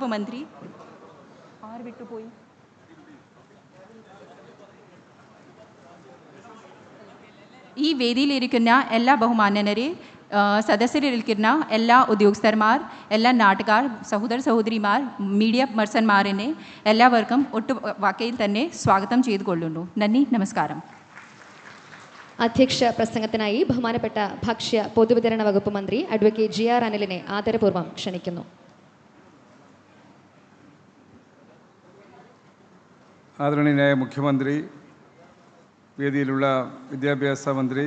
വകുപ്പ് മന്ത്രി ആര് വിട്ടുപോയി? ഈ വേദിയിലിരിക്കുന്ന എല്ലാ ബഹുമാന്യനരെ സദസ്യരിൽക്കുന്ന എല്ലാ ഉദ്യോഗസ്ഥന്മാർ എല്ലാ നാട്ടുകാർ സഹോദര സഹോദരിമാർ മീഡിയ പേഴ്സൺമാരിനെ എല്ലാവർക്കും ഒട്ടു വാക്കയിൽ തന്നെ സ്വാഗതം ചെയ്തു കൊള്ളുന്നു. നന്ദി നമസ്കാരം. അധ്യക്ഷ പ്രസംഗത്തിനായി ബഹുമാനപ്പെട്ട ഭക്ഷ്യ പൊതുവിതരണ വകുപ്പ് മന്ത്രി അഡ്വക്കേറ്റ് ജി ആർ അനിലിനെ ആദരപൂർവം ക്ഷണിക്കുന്നു. ആദരണീയനായ മുഖ്യമന്ത്രി വേദിയിലുള്ള വിദ്യാഭ്യാസ മന്ത്രി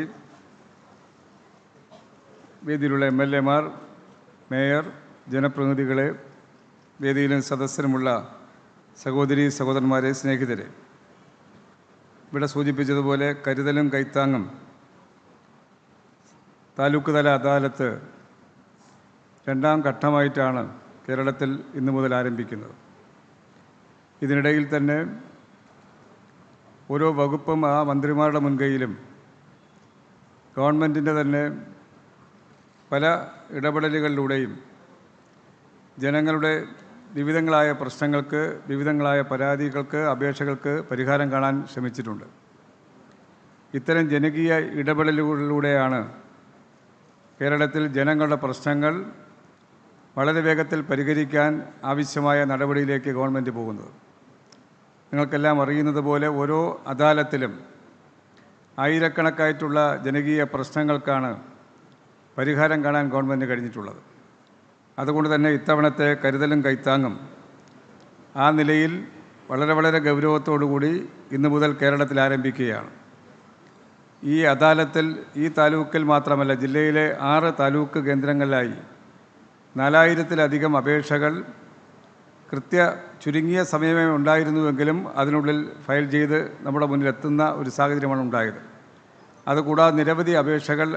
വേദിയിലുള്ള എം എൽ എമാർ മേയർ ജനപ്രതിനിധികളെ വേദിയിലും സദസ്സിലുമുള്ള സഹോദരി സഹോദരന്മാരെ സ്നേഹിതരെ. ഇവിടെ സൂചിപ്പിച്ചതുപോലെ കരുതലും കൈത്താങ്ങും താലൂക്ക് തല അദാലത്ത് രണ്ടാം ഘട്ടമായിട്ടാണ് കേരളത്തിൽ ഇന്നു മുതൽ ആരംഭിക്കുന്നത്. ഇതിനിടയിൽ തന്നെ ഓരോ വകുപ്പും ആ മന്ത്രിമാരുടെ മുൻകൈയിലും. ഗവൺമെന്റിന്റെ തന്നെ പല ഇടപെടലുകളിലൂടെയും ജനങ്ങളുടെ വിവിധങ്ങളായ പ്രശ്നങ്ങൾക്ക് വിവിധങ്ങളായ പരാതികൾക്ക് അപേക്ഷകൾക്ക് പരിഹാരം കാണാൻ ശ്രമിച്ചിട്ടുണ്ട്. ഇത്തരം ജനകീയ ഇടപെടലുകളിലൂടെയാണ് കേരളത്തിൽ ജനങ്ങളുടെ പ്രശ്നങ്ങൾ വളരെ വേഗത്തിൽ പരിഹരിക്കാൻ ആവശ്യമായ നടപടിയിലേക്ക് ഗവൺമെന്റ് പോകുന്നത്. നിങ്ങൾക്കെല്ലാം അറിയുന്നത് പോലെ ഓരോ അദാലത്തിലും ആയിരക്കണക്കായിട്ടുള്ള ജനകീയ പ്രശ്നങ്ങൾക്കാണ് പരിഹാരം കാണാൻ ഗവൺമെന്റ് കഴിഞ്ഞിട്ടുള്ളത്. അതുകൊണ്ട് തന്നെ ഇത്തവണത്തെ കരുതലും കൈത്താങ്ങും ആ നിലയിൽ വളരെ വളരെ ഗൗരവത്തോടുകൂടി ഇന്നു മുതൽ കേരളത്തിൽ ആരംഭിക്കുകയാണ്. ഈ അദാലത്തിൽ ഈ താലൂക്കിൽ മാത്രമല്ല ജില്ലയിലെ ആറ് താലൂക്ക് കേന്ദ്രങ്ങളിലായി നാലായിരത്തിലധികം അപേക്ഷകൾ കൃത്യ ചുരുങ്ങിയ സമയമേ ഉണ്ടായിരുന്നുവെങ്കിലും അതിനുള്ളിൽ ഫയൽ ചെയ്ത് നമ്മുടെ മുന്നിലെത്തുന്ന ഒരു സാഹചര്യമാണ് ഉണ്ടായത്. അതുകൂടാതെ നിരവധി അപേക്ഷകൾ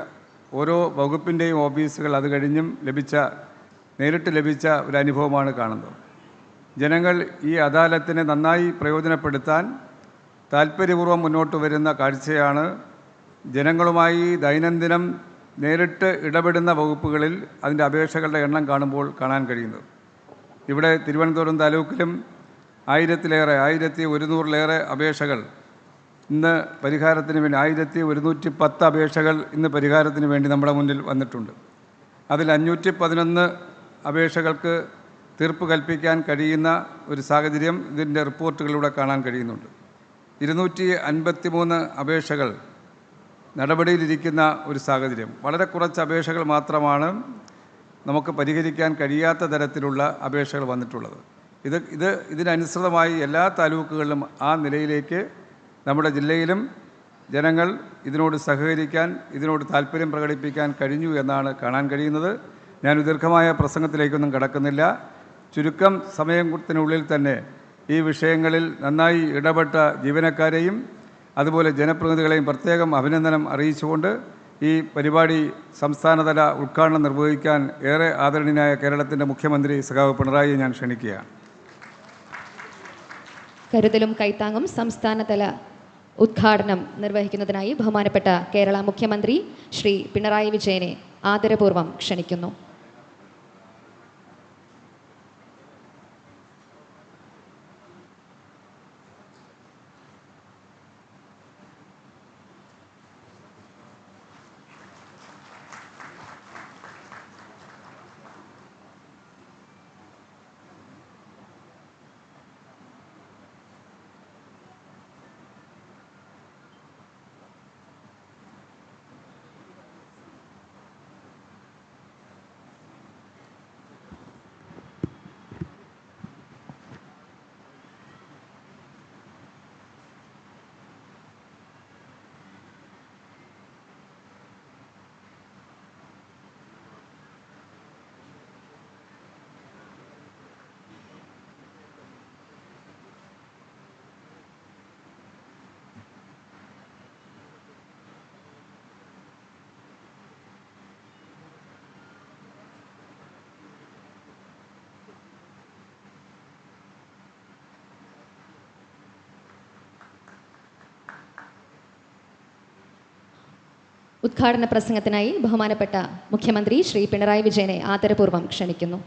ഓരോ വകുപ്പിന്റെയും ഓഫീസുകൾ അത് കഴിഞ്ഞും ലഭിച്ച നേരിട്ട് ലഭിച്ച ഒരു അനുഭവമാണ് കാണുന്നത്. ജനങ്ങൾ ഈ അദാലത്തിനെ നന്നായി പ്രയോജനപ്പെടുത്താൻ താല്പര്യപൂർവം മുന്നോട്ട് വരുന്ന കാഴ്ചയാണ് ജനങ്ങളുമായി ദൈനംദിനം നേരിട്ട് ഇടപെടുന്ന വകുപ്പുകളിൽ അതിന്റെ അപേക്ഷകളുടെ എണ്ണം കാണുമ്പോൾ കാണാൻ കഴിയുന്നത്. ഇവിടെ തിരുവനന്തപുരം താലൂക്കിലും ആയിരത്തിലേറെ ആയിരത്തി ഒരുന്നൂറിലേറെ അപേക്ഷകൾ ഇന്ന് പരിഹാരത്തിന് വേണ്ടി ആയിരത്തി ഒരുന്നൂറ്റി പത്ത് അപേക്ഷകൾ ഇന്ന് പരിഹാരത്തിന് വേണ്ടി നമ്മുടെ മുന്നിൽ വന്നിട്ടുണ്ട്. അതിൽ അഞ്ഞൂറ്റി പതിനൊന്ന് അപേക്ഷകൾക്ക് തീർപ്പ് കൽപ്പിക്കാൻ കഴിയുന്ന ഒരു സാഹചര്യം ഇതിന്റെ റിപ്പോർട്ടുകളിലൂടെ കാണാൻ കഴിയുന്നുണ്ട്. ഇരുന്നൂറ്റി അൻപത്തി മൂന്ന് അപേക്ഷകൾ നടപടിയിലിരിക്കുന്ന ഒരു സാഹചര്യം. വളരെ കുറച്ച് അപേക്ഷകൾ മാത്രമാണ് നമുക്ക് പരിഹരിക്കാൻ കഴിയാത്ത തരത്തിലുള്ള അപേക്ഷകൾ വന്നിട്ടുള്ളത്. ഇത് ഇത് ഇതിനനുസൃതമായി എല്ലാ താലൂക്കുകളിലും ആ നിലയിലേക്ക് നമ്മുടെ ജില്ലയിലും ജനങ്ങൾ ഇതിനോട് സഹകരിക്കാൻ ഇതിനോട് താല്പര്യം പ്രകടിപ്പിക്കാൻ കഴിഞ്ഞു എന്നാണ് കാണാൻ കഴിയുന്നത്. ഞാൻ ദീർഘമായ പ്രസംഗത്തിലേക്കൊന്നും കടക്കുന്നില്ല. ചുരുക്കം സമയത്തിനുള്ളിൽ തന്നെ ഈ വിഷയങ്ങളിൽ നന്നായി ഇടപെട്ട ജീവനക്കാരെയും അതുപോലെ ജനപ്രതിനിധികളെയും പ്രത്യേകം അഭിനന്ദനം അറിയിച്ചുകൊണ്ട് ഈ പരിപാടി സംസ്ഥാനതല ഉദ്ഘാടനം നിർവഹിക്കാൻ ഏറെ ആദരണീയനായ കേരളത്തിന്റെ മുഖ്യമന്ത്രി സഖാവ് പിണറായിയെ ഞാൻ ക്ഷണിക്കുകയാണ്. കരുതലും കൈത്താങ്ങും സംസ്ഥാനതല ഉദ്ഘാടനം നിർവഹിക്കുന്നതിനായി ബഹുമാനപ്പെട്ട കേരള മുഖ്യമന്ത്രി ശ്രീ പിണറായി വിജയനെ ആദരപൂർവം ക്ഷണിക്കുന്നു. ഉദ്ഘാടന പ്രസംഗത്തിനായി ബഹുമാനപ്പെട്ട മുഖ്യമന്ത്രി ശ്രീ പിണറായി വിജയനെ ആദരപൂർവം ക്ഷണിക്കുന്നു.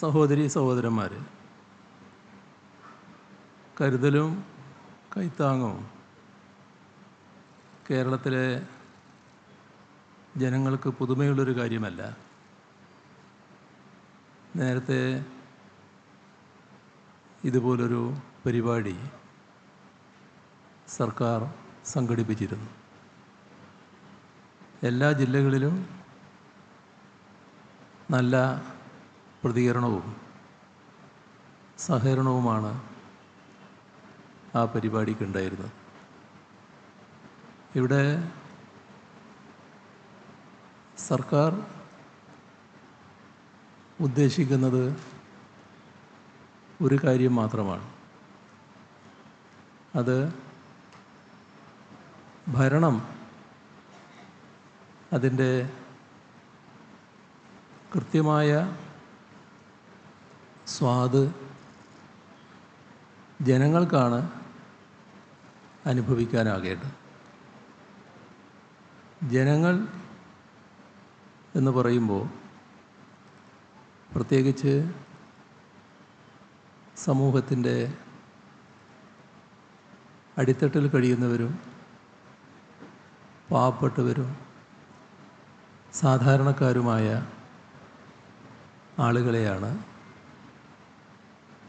സഹോദരി സഹോദരന്മാർ കരുതലും കൈത്താങ്ങും കേരളത്തിലെ ജനങ്ങൾക്ക് പുതുമയുള്ളൊരു കാര്യമല്ല. നേരത്തെ ഇതുപോലൊരു പരിപാടി സർക്കാർ സംഘടിപ്പിച്ചിരുന്നു. എല്ലാ ജില്ലകളിലും നല്ല പ്രതികരണവും സഹകരണവുമാണ് ആ പരിപാടിക്കുണ്ടായിരുന്നത് ഇവിടെ സർക്കാർ ഉദ്ദേശിക്കുന്നത് ഒരു കാര്യം മാത്രമാണ്. അത് ഭരണം അതിന്റെ കൃത്യമായ സ്വാദ് ജനങ്ങൾക്കാണ് അനുഭവിക്കാനാകേണ്ടത്. ജനങ്ങൾ എന്ന് പറയുമ്പോൾ പ്രത്യേകിച്ച് സമൂഹത്തിന്റെ അടിത്തട്ടിൽ കഴിയുന്നവരും പാവപ്പെട്ടവരും സാധാരണക്കാരുമായ ആളുകളെയാണ്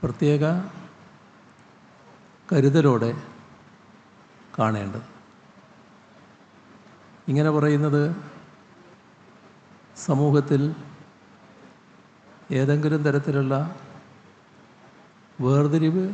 പ്രത്യേക കരുതലോടെ കാണേണ്ടത്. ഇങ്ങനെ പറയുന്നത് സമൂഹത്തിൽ ഏതെങ്കിലും തരത്തിലുള്ള വേർതിരിവ്